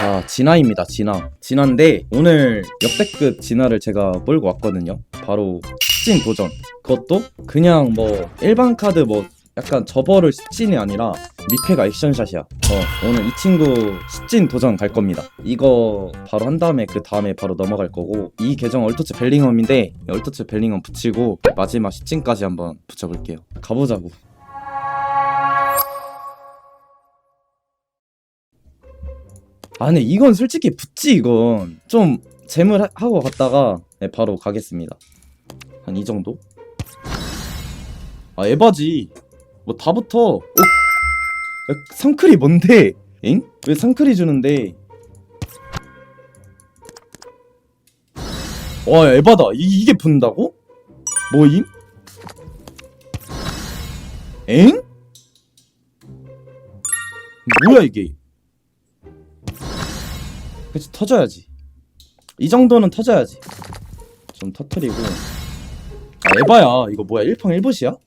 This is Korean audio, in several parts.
아, 진화입니다, 진화. 진화인데, 오늘 역대급 진화를 제가 몰고 왔거든요. 바로, 습진 도전. 그것도 그냥 뭐, 일반 카드 뭐, 약간 저버를 습진이 아니라, 미패가 액션샷이야. 어, 오늘 이 친구 습진 도전 갈 겁니다. 이거 바로 한 다음에 그 다음에 바로 넘어갈 거고, 이 계정 얼토츠 벨링엄인데, 얼토츠 벨링엄 붙이고, 마지막 습진까지 한번 붙여볼게요. 가보자고. 아 근데 이건 솔직히 붙지 이건 좀 재물 하- 하고 갔다가 네, 바로 가겠습니다 한 이 정도? 아 에바지 뭐 다 붙어 어? 야, 상클이 뭔데? 엥? 왜 상클이 주는데 와 에바다 이, 이게 붙는다고? 뭐임? 엥? 뭐야 이게 그치 터져야지. 이 정도는 터져야지. 좀 터트리고. 아 에바야. 이거 뭐야? 1펑 1붓이야?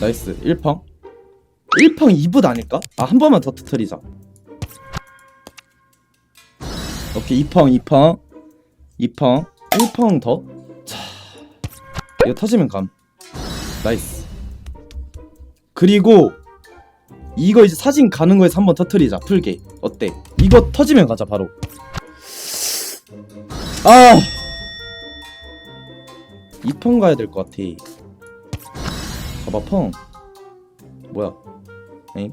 나이스. 1펑 1펑 2붓 아닐까? 아 한 번만 더 터트리자. 오케이 2펑 2펑 2펑 1펑 더? 자, 이거 터지면 감. 나이스. 그리고 이거 이제 사진 가는 거에서 한번 터트리자. 풀게. 어때? 이거 터지면 가자 바로. 아! 2펑 가야 될 것 같아. 가봐 펑. 뭐야? 엥?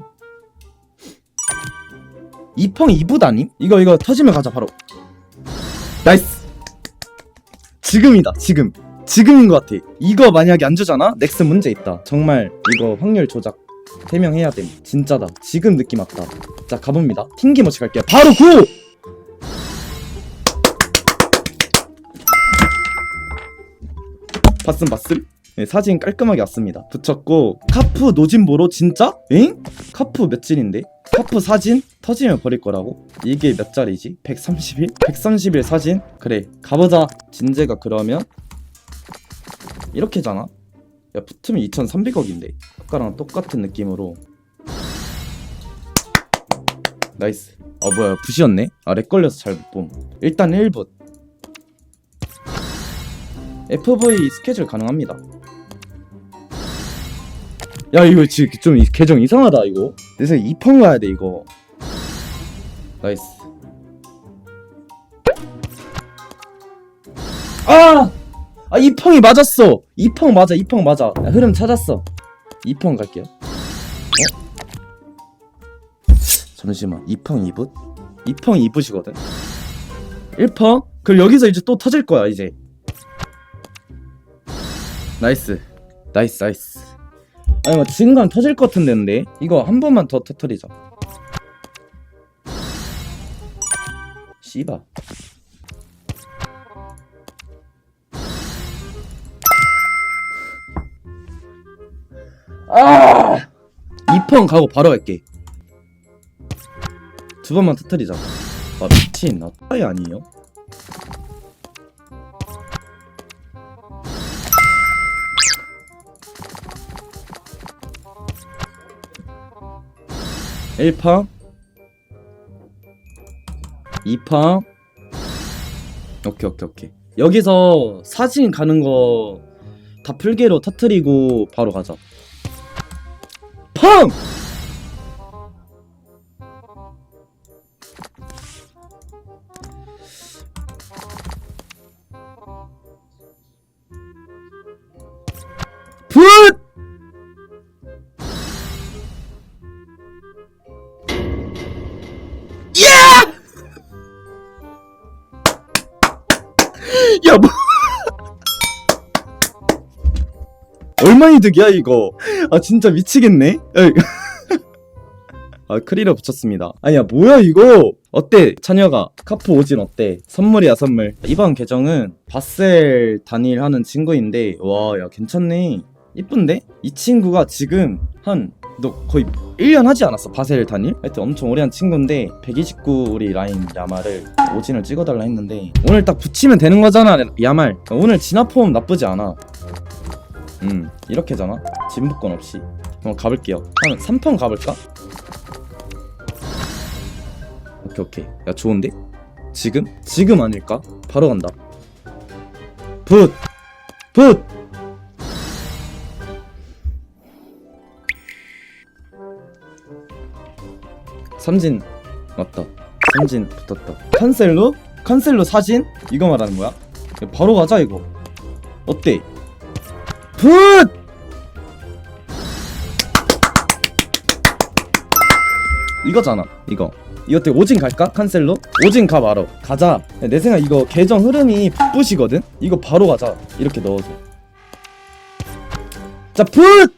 2펑 2붓 아님? 이거 이거 터지면 가자 바로. 나이스. 지금이다 지금 지금인 것 같아 이거 만약에 안 주잖아 넥스 문제 있다 정말 이거 확률 조작 해명해야 됨 진짜다 지금 느낌 왔다 자 가봅니다 튕김없이 갈게요 바로 9 봤음 봤음 네, 사진 깔끔하게 왔습니다 붙였고 카프 노진보로 진짜? 엥? 카프 몇 진인데? 카프 사진 터지면 버릴 거라고? 이게 몇 짜리지? 131? 131 사진? 그래 가보자 진재가 그러면 이렇게잖아? 야 붙으면 2300억인데. 아까랑 똑같은 느낌으로. 나이스. 아 뭐야 붓이었네? 아 렉 걸려서 잘 못봄. 일단 1붓. FV 스케줄 가능합니다. 야 이거 지금 좀 이- 계정 이상하다 이거. 내 생각에 2펑 가야 돼 이거. 나이스. 아! 아 2펑이 맞았어. 2펑 맞아 2펑 맞아. 야, 흐름 찾았어. 2펑 갈게요. 어? 잠시만 2펑 2붓? 2펑 2붓이거든? 1펑? 그럼 여기서 이제 또 터질 거야 이제. 나이스. 나이스 나이스. 아니 뭐 지금간 터질 것 같은데 이거 한 번만 더 터트리자. 씨바 펑 가고 바로 갈게. 두 번만 터트리자. 아 미친 나 따위 아니에요? 일펑 2펑 오케이 오케이 오케이. 여기서 사진 가는 거 다 풀게로 터트리고 바로 가자 펑! 얼마 이득이야 이거? 아 진짜 미치겠네. 아 크리러 붙였습니다. 아니야 뭐야 이거? 어때 찬혁아 카프 오진 어때? 선물이야 선물. 이번 계정은 바셀 단일 하는 친구인데 와 야 괜찮네. 이쁜데? 이 친구가 지금 한 너 거의 1년 하지 않았어 바셀 단일? 하여튼 엄청 오래 한 친구인데 129 우리 라인 야말을 오진을 찍어달라 했는데 오늘 딱 붙이면 되는 거잖아 야말 오늘 진화폼 나쁘지 않아 음 이렇게잖아 진부권 없이 한번 가볼게요 한 3턴 가볼까? 오케이 오케이 야 좋은데? 지금? 지금 아닐까? 바로 간다 붓! 붓! 삼진 맞다 삼진 붙었다 칸셀로? 칸셀로 사진? 이거 말하는 거야? 야, 바로 가자 이거 어때? 붓! 이거잖아 이거 이거 때 오진 갈까? 칸셀로? 오진 가 말어 가자 야, 내 생각 이거 계정 흐름이 바쁘시거든? 이거 바로 가자 이렇게 넣어서 자 풋!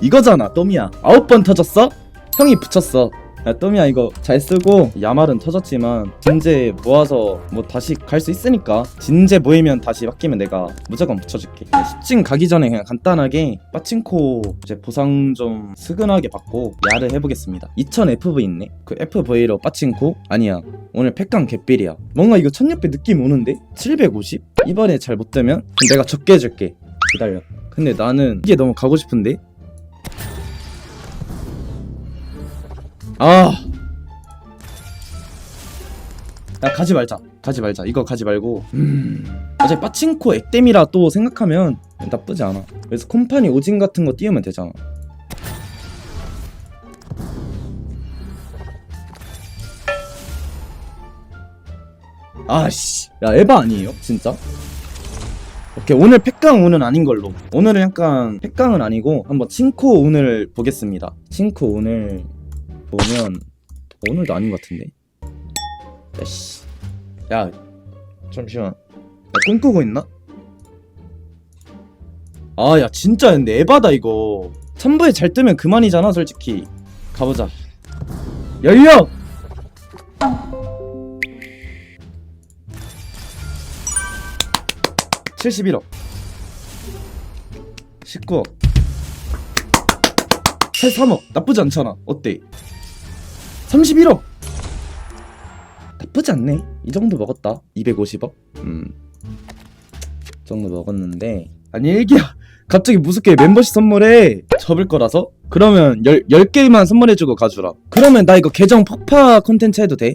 이거잖아 또미야 아홉 번 터졌어? 형이 붙였어 야 또미야 이거 잘 쓰고 야말은 터졌지만 진제 모아서 뭐 다시 갈 수 있으니까 진제 모이면 다시 바뀌면 내가 무조건 붙여줄게. 야, 십진 가기 전에 그냥 간단하게 빠친코 이제 보상 좀 스근하게 받고 야를 해보겠습니다. 2000 FV 있네? 그 FV로 빠친코? 아니야 오늘 팩강 개삘이야. 뭔가 이거 1600 느낌 오는데? 750? 이번에 잘 못되면 내가 적게 해줄게. 기다려. 근데 나는 이게 너무 가고 싶은데 아. 야 가지 말자. 가지 말자. 이거 가지 말고. 음. 어차피 빠친코 액땜이라 또 생각하면 나쁘지 않아. 그래서 콤파니 오진 같은 거 띄우면 되잖아. 아씨. 야 에바 아니에요? 진짜? 오케이 오늘 팩강 운은 아닌 걸로 오늘은 약간 팩강은 아니고 한번 칭코 운을 보겠습니다 칭코 운을 보면 오늘도 아닌 것 같은데? 야씨. 야 잠시만. 야, 꿈꾸고 있나? 아 야 진짜 근데 에바다 이거. 3부에 잘 뜨면 그만이잖아 솔직히. 가보자. 열려! (71억) 19억. 83억. 나쁘지 않잖아. 어때 31억. 나쁘지 않네. 이 정도 먹었다. 250억? 음이 정도 먹었는데. 아니 일기야. 갑자기 무섭게 멤버십 선물해 접을 거라서? 그러면 열, 10개만 선물해주고 가주라. 그러면 나 이거 계정 폭파 콘텐츠 해도 돼?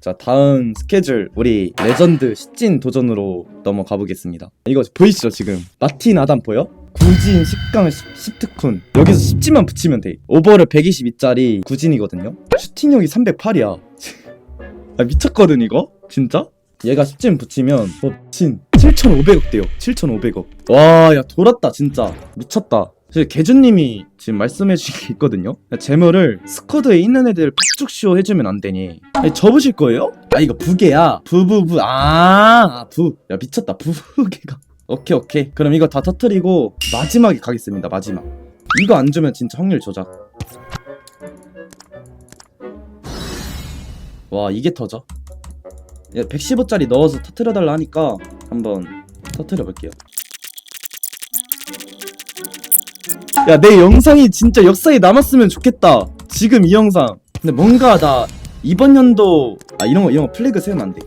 자 다음 스케줄. 우리 레전드 시찐 도전으로 넘어가 보겠습니다. 이거 보이시죠 지금? 마틴 아담 보여? 구진 10강 10, 특훈 여기서 10지만 붙이면 돼. 오버를 122짜리 구진이거든요? 슈팅력이 308이야. 아 미쳤거든 이거? 진짜? 얘가 10진 붙이면 어 미친 7,500억 돼요. 7,500억. 와 야 돌았다 진짜. 미쳤다. 사실 개준님이 지금 말씀해 주신 게 있거든요? 재물을 스쿼드에 있는 애들 푹쭉 쇼 해주면 안 되니. 아니, 접으실 거예요? 아 이거 부계야. 부부부. 아부야 미쳤다. 부부계가 오케이 오케이. 그럼 이거 다 터트리고 마지막에 가겠습니다 마지막. 이거 안 주면 진짜 확률 조작. 와 이게 터져? 115짜리 넣어서 터트려달라 하니까 한번 터트려 볼게요. 야 내 영상이 진짜 역사에 남았으면 좋겠다. 지금 이 영상. 근데 뭔가 나 이번 연도 아 이런 거 이런 거 플래그 세우면 안돼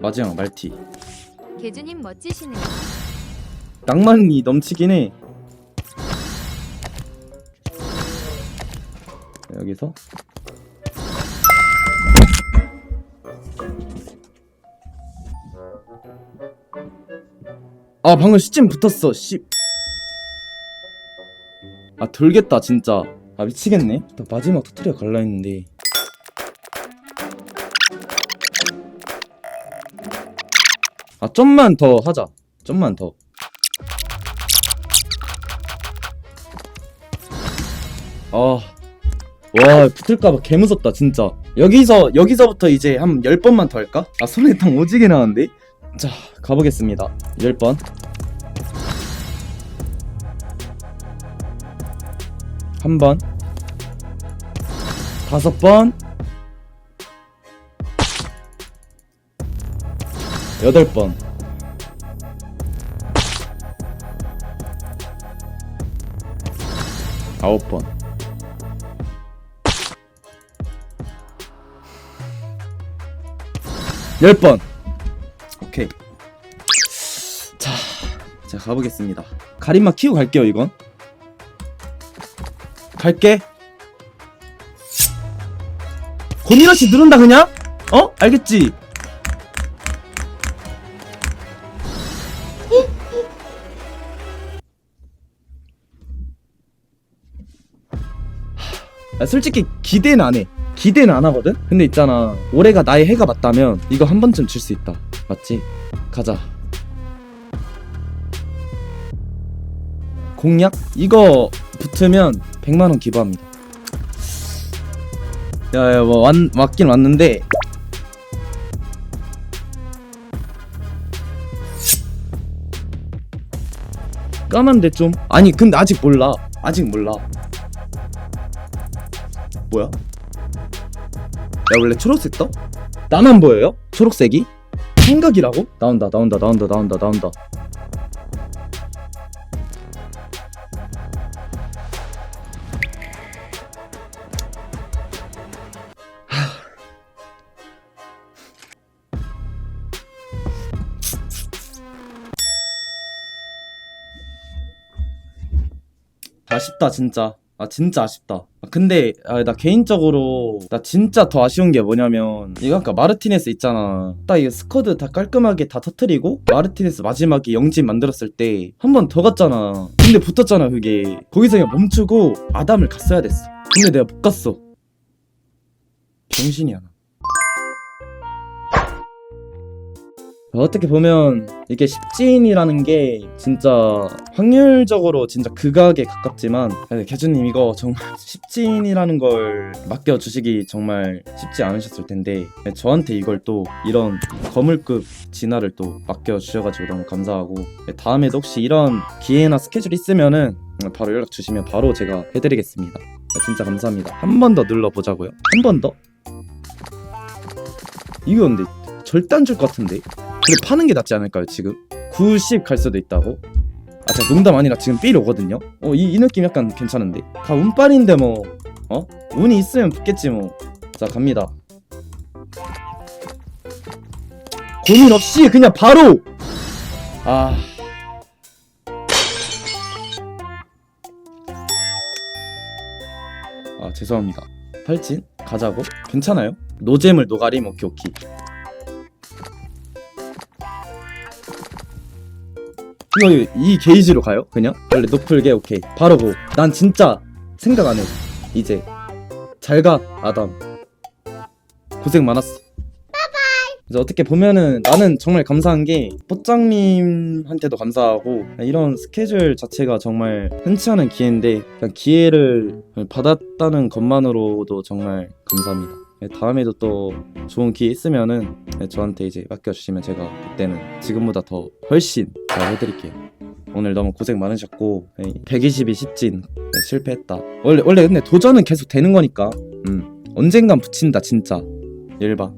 마지막 말티. 개주님 멋지시네요. 낭만이 넘치긴 해. 여기서? 아 방금 시점 붙었어. 씨. 아 돌겠다 진짜. 아 미치겠네. 나 마지막 터트려 갈라 했는데 아 좀만 더 하자 좀만 더 아, 와, 붙을까봐 개무섭다, 진짜. 여기서, 여기서부터 이제 한 10번만 더 할까? 아, 손에 탕 오지게 나왔는데? 자, 가보겠습니다. 10번. 한 번, 다섯 번, 여덟 번. 아홉 번. 열 번. 오케이. 자, 자 가보겠습니다. 가림막 키고 갈게요 이건. 갈게. 고미러시 누른다 그냥? 어? 알겠지? 솔직히 기대는 안 해. 기대는 안 하거든? 근데 있잖아. 올해가 나의 해가 맞다면 이거 한 번쯤 줄 수 있다. 맞지? 가자. 공약? 이거 붙으면 100만원 기부합니다. 야, 야, 뭐, 왔, 왔긴 왔는데. 까만데 좀? 아니, 근데 아직 몰라. 아직 몰라. 뭐야? 야 원래 초록색 떠? 나만 보여요? 초록색이? 생각이라고? 나온다 나온다 나온다 나온다 나온다 아쉽다 진짜 아 진짜 아쉽다 아, 근데 아, 나 개인적으로 나 진짜 더 아쉬운 게 뭐냐면 이거 아까 마르티네스 있잖아. 딱 이거 스쿼드 다 깔끔하게 다 터트리고 마르티네스 마지막에 영진 만들었을 때 한 번 더 갔잖아. 근데 붙었잖아 그게. 거기서 그냥 멈추고 아담을 갔어야 됐어. 근데 내가 못 갔어. 병신이야 나 어떻게 보면 이게 십지인이라는 게 진짜 확률적으로 진짜 극악에 가깝지만 네, 개주님 이거 정말 십지인이라는 걸 맡겨주시기 정말 쉽지 않으셨을 텐데 네, 저한테 이걸 또 이런 거물급 진화를 또 맡겨주셔가지고 너무 감사하고 네, 다음에도 혹시 이런 기회나 스케줄 있으면은 바로 연락 주시면 바로 제가 해드리겠습니다. 네, 진짜 감사합니다. 한 번 더 눌러보자고요. 한 번 더? 이거 근데 절대 안 줄 것 같은데 근데 파는 게 낫지 않을까요 지금? 90 갈 수도 있다고? 아 제가 농담 아니라 지금 삘 오거든요? 어 이 이 느낌 약간 괜찮은데? 다 운빨인데 뭐 어? 운이 있으면 붙겠지 뭐자 갑니다 고민 없이 그냥 바로 아 아, 죄송합니다. 팔진 가자고? 괜찮아요? 노잼을 노가림 오케이 오케이. 이거 이 게이지로 가요? 그냥? 원래 높을게 오케이 바로 고. 난 진짜 생각 안 해. 이제 잘 가 아담. 고생 많았어. 이제 어떻게 보면은 나는 정말 감사한 게 포장님한테도 감사하고 이런 스케줄 자체가 정말 흔치 않은 기회인데 그냥 기회를 받았다는 것만으로도 정말 감사합니다. 네, 다음에도 또 좋은 기회 있으면은 네, 저한테 이제 맡겨주시면 제가 그때는 지금보다 더 훨씬 잘 해드릴게요. 오늘 너무 고생 많으셨고 122 10진 네, 실패했다. 원래 원래 근데 도전은 계속 되는 거니까 음 언젠간 붙인다 진짜 일봐.